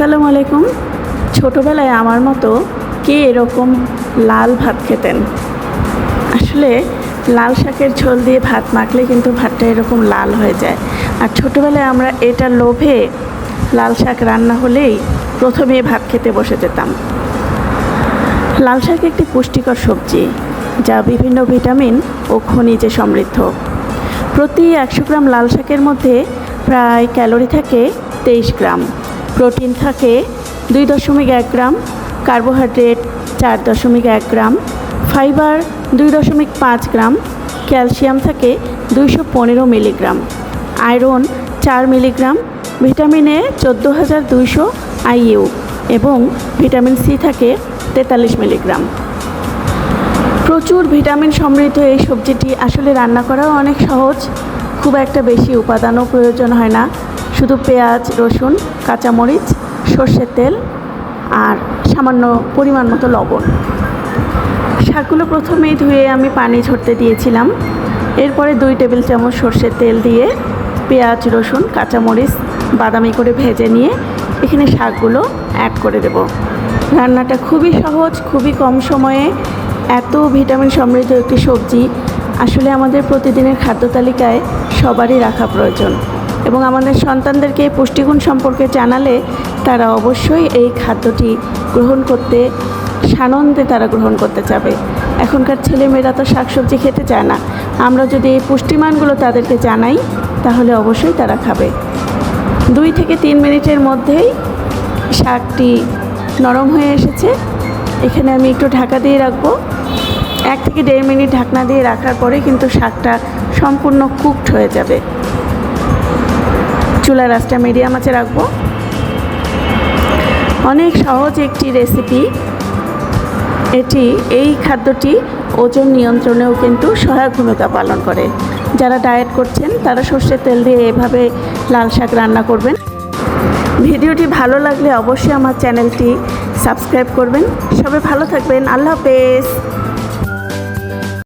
আসসালামু আলাইকুম। ছোটোবেলায় আমার মতো কে এরকম লাল ভাত খেতেন? আসলে লাল শাকের ঝোল দিয়ে ভাত মাখলে কিন্তু ভাতটা এরকম লাল হয়ে যায়। আর ছোটোবেলায় আমরা এটা লোভে লাল শাক রান্না হলেই প্রথমে ভাত খেতে বসে যেতাম। লাল শাক একটি পুষ্টিকর সবজি যা বিভিন্ন ভিটামিন ও খনিজে সমৃদ্ধ। প্রতি একশো গ্রাম লাল শাকের মধ্যে প্রায় ক্যালোরি থাকে তেইশ গ্রাম। প্রোটিন থাকে দুই দশমিক এক গ্রাম, কার্বোহাইড্রেট চার দশমিক এক গ্রাম, ফাইবার দুই দশমিক পাঁচ গ্রাম, ক্যালসিয়াম থাকে দুইশো পনেরো মিলিগ্রাম, আয়রন চার মিলিগ্রাম, ভিটামিন এ চোদ্দ হাজার দুইশো আইইউ এবং ভিটামিন সি থাকে তেতাল্লিশ মিলিগ্রাম। প্রচুর ভিটামিন সমৃদ্ধ এই সবজিটি আসলে রান্না করাও অনেক সহজ, খুব একটা বেশি উপাদানও প্রয়োজন হয় না। শুধু পেঁয়াজ, রসুন, কাঁচামরিচ, সর্ষের তেল আর সামান্য পরিমাণ মতো লবণ। শাকগুলো প্রথমেই ধুয়ে আমি পানি ঝরতে দিয়েছিলাম। এরপরে দুই টেবিল চামচ সর্ষের তেল দিয়ে পেঁয়াজ, রসুন, কাঁচামরিচ, বাদামি করে ভেজে নিয়ে এখানে শাকগুলো অ্যাড করে দেব। রান্নাটা খুবই সহজ, খুবই কম সময়ে। এত ভিটামিন সমৃদ্ধ একটি সবজি। আসলে আমাদের প্রতিদিনের খাদ্য তালিকায় সবারই রাখা প্রয়োজন। এবং আমাদের সন্তানদেরকে পুষ্টিগুণ সম্পর্কে জানালে তারা অবশ্যই এই খাদ্যটি গ্রহণ করতে, সানন্দে তারা গ্রহণ করতে চাবে। এখনকার ছেলেমেয়েরা তো শাকসবজি খেতে চায় না। আমরা যদি এই পুষ্টিমানগুলো তাদেরকে জানাই, তাহলে অবশ্যই তারা খাবে। দুই থেকে তিন মিনিটের মধ্যেই শাকটি নরম হয়ে এসেছে। এখানে আমি একটু ঢাকা দিয়ে রাখব। এক থেকে দেড় মিনিট ঢাকনা দিয়ে রাখার পরে কিন্তু শাকটা সম্পূর্ণ কুকড হয়ে যাবে। চুলা রাসটা মিডিয়াম আছে রাখব। অনেক সহজ একটি রেসিপি এটি, এই খাদ্যটি ওজন নিয়ন্ত্রণেও কিন্তু সহায়ক ভূমিকা পালন করে। যারা ডায়েট করছেন, তারা সর্ষের তেল দিয়ে এভাবে লাল শাক রান্না করবেন। ভিডিওটি ভালো লাগলে অবশ্যই আমার চ্যানেলটি সাবস্ক্রাইব করবেন। সবাই ভালো থাকবেন। আল্লাহ হাফেজ।